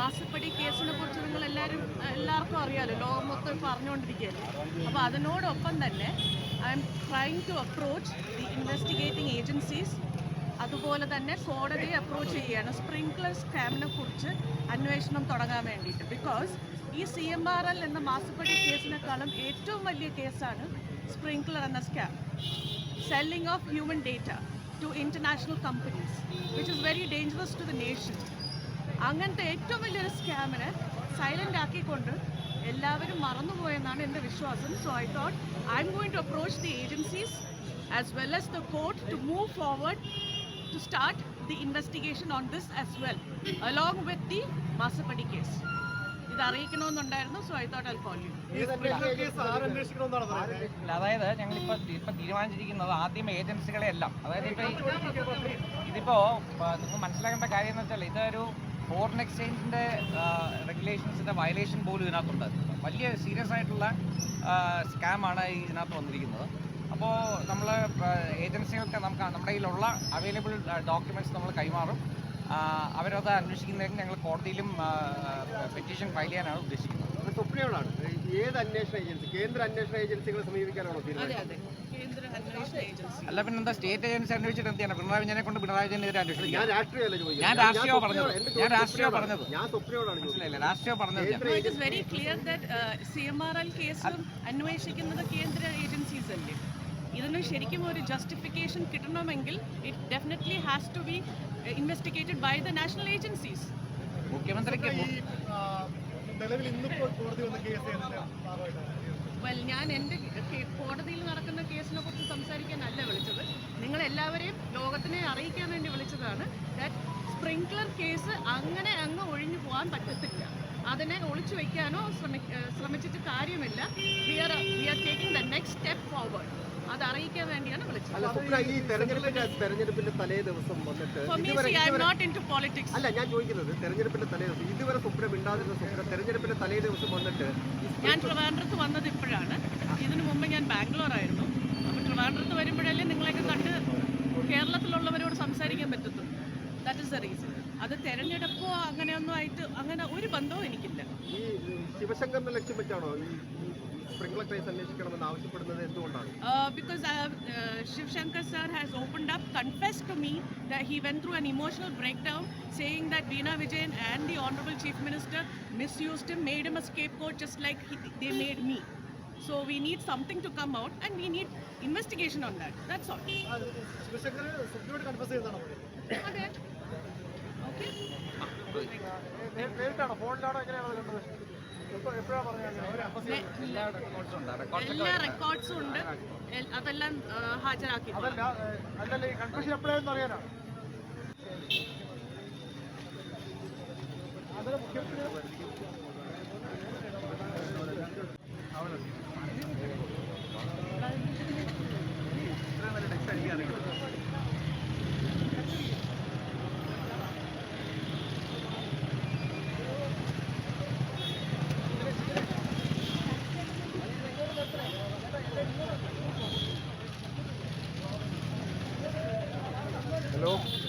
മാസപ്പടി കേസിനെ കുറിച്ച് നിങ്ങൾ എല്ലാവരും എല്ലാവർക്കും അറിയാമല്ലോ ലോകം മൊത്തം ഇപ്പോൾ അറിഞ്ഞുകൊണ്ടിരിക്കുകയല്ലേ അപ്പോൾ അതിനോടൊപ്പം തന്നെ I'm trying to approach the investigating agencies അതുപോലെ തന്നെ കോടതിയെ അപ്രോച്ച് ചെയ്യുകയാണ്. സ്പ്രിങ്ക്ലർ സ്കാമിനെ കുറിച്ച് അന്വേഷണം തുടങ്ങാൻ വേണ്ടിയിട്ട്. ബിക്കോസ് ഈ സി എം ആർ എൽ എന്ന മാസപ്പടി കേസിനേക്കാളും ഏറ്റവും വലിയ കേസാണ് സ്പ്രിങ്ക്ലർ എന്ന scam selling of human data to international companies which is very dangerous to the nation. അങ്ങനത്തെ ഏറ്റവും വലിയൊരു സ്കാമിനെ സൈലന്റ് ആക്കിക്കൊണ്ട് എല്ലാവരും മറന്നുപോയെന്നാണ് എന്റെ വിശ്വാസം. So I thought I'm going to approach the agencies as well as the court to move forward to start the investigation on this as well along with the മാസപ്പടി case ഇത് അറിയിക്കണമെന്നുണ്ടായിരുന്നു. So I thought I call you അതായത് ഞങ്ങൾ ഇപ്പൊ ഇപ്പൊ തീരുമാനിച്ചിരിക്കുന്നത് ആദ്യം ഏജൻസികളെ എല്ലാം അതായത് ഇപ്പൊ ഇതിപ്പോ നിങ്ങൾ മനസ്സിലാക്കേണ്ട കാര്യം എന്ന് വെച്ചാൽ ഇതൊരു ഫോറിൻ എക്സ്ചേഞ്ചിന്റെ റെഗുലേഷൻസിന്റെ വയലേഷൻ പോലും ഇതിനകത്തുണ്ട്. വലിയ സീരിയസ് ആയിട്ടുള്ള സ്കാമാണ് ഇതിനകത്ത് വന്നിരിക്കുന്നത്. അപ്പോൾ നമ്മൾ ഏജൻസികൾക്ക് നമുക്ക് നമ്മുടെ കയ്യിലുള്ള അവൈലബിൾ ഡോക്യുമെന്റ്സ് നമ്മൾ കൈമാറും. അവരത് അന്വേഷിക്കുന്നതിന് ഞങ്ങൾ കോടതിയിലും പെറ്റീഷൻ ഫയൽ ചെയ്യാനാണ് ഉദ്ദേശിക്കുന്നത്. സുപ്രീമാണ് ഏത് അന്വേഷണ ഏജൻസി കേന്ദ്ര അന്വേഷണ ഏജൻസികളെ സമീപിക്കാനാണോ അതെ തീരുമാനം അല്ല പിന്നെന്താ? സ്റ്റേറ്റ് ഏജൻസി അന്വേഷിച്ചിട്ട് എന്ത് ചെയ്യണം പിണറായി വിജയനെ കൊണ്ട് പിണറായി വിജയനെതിരെ അന്വേഷിക്കാം ഞാൻ പറഞ്ഞത്. എന്റെ ഞാൻ സുപ്രീമാണ്. പറഞ്ഞത്. മനസ്സിലായില്ലേ രാഷ്ട്രീയം പറഞ്ഞത് സി എം ആർ എൽ കേസും അന്വേഷിക്കുന്നത് കേന്ദ്ര ഏജൻസീസ് അല്ലേ? ഇതിന് ശരിക്കും ഒരു ജസ്റ്റിഫിക്കേഷൻ കിട്ടണമെങ്കിൽ it definitely has to be investigated by the national agencies മുഖ്യമന്ത്രിക്ക് നിലവിൽ ഇന്നിപ്പോൾ കോടതി വന്ന കേസ് ഞാൻ എന്റെ കോടതിയിൽ നടക്കുന്ന കേസിനെ കുറിച്ച് സംസാരിക്കാനല്ല വിളിച്ചത്. നിങ്ങൾ എല്ലാവരെയും ലോകത്തിനെ അറിയിക്കാൻ വേണ്ടി വിളിച്ചതാണ്. ദാറ്റ് സ്പ്രിങ്ക്ലർ കേസ് അങ്ങനെ അങ്ങ് ഒഴിഞ്ഞു പോകാൻ പറ്റത്തില്ല. അതിനെ ഒളിച്ചു വയ്ക്കാനോ ശ്രമിച്ചിട്ട് കാര്യമില്ല. We are we are taking the next step forward അത് അറിയിക്കാൻ വേണ്ടിയാണ് തെരഞ്ഞെടുപ്പിന്റെ തലേ ദിവസം വന്നിട്ട് അല്ല ഞാൻ ചോദിക്കുന്നത് തെരഞ്ഞെടുപ്പിന്റെ തലേ ദിവസം ഇതുവരെ സുപ്രീം മിണ്ടാതിരുന്ന സുപ്രീം തെരഞ്ഞെടുപ്പിന്റെ തലേ ദിവസം വന്നിട്ട് ഞാൻ ട്രിവാൻഡ്രത്ത് വന്നത് ഇപ്പോഴാണ്. ഇതിനു മുമ്പ് ഞാൻ ബാംഗ്ലൂർ ആയിരുന്നു. അപ്പോൾ ട്രിവാൻഡ്രത്ത് വരുമ്പോഴല്ലേ നിങ്ങളെയൊക്കെ കണ്ട് കേരളത്തിലുള്ളവരോട് സംസാരിക്കാൻ പറ്റത്തുള്ളൂ. ദാറ്റ് ഇസ് ദ റീസൺ അത് തെരഞ്ഞെടുപ്പോ അങ്ങനെയൊന്നും ആയിട്ട് അങ്ങനെ ഒരു ബന്ധവും എനിക്കില്ല. ഈ ശിവശങ്കറിനെ ലക്ഷ്യം വെച്ചാണോ? ഈ സ്പ്രിംഗ്ലർ കേസ് അന്വേഷിക്കണമെന്ന് ആവശ്യപ്പെടുന്നത് എന്തുകൊണ്ടാണ് because uh, uh, Shiv Shankar sir has opened up, confessed to me that he went through an emotional breakdown, saying that Veena Vijayan and the Honorable Chief Minister misused him, made him a scapegoat, just like he, they made me. So we need something to come out, and we need investigation on that. That's all. Sivasankar സുപ്രീമോട് confuse ചെയ്യുന്നതാണോ Okay. എല്ലാ റെക്കോർഡ്സും ഉണ്ട്. അതെല്ലാം ഹാജരാക്കി. അതല്ല മുഖ്യമന്ത്രി लोग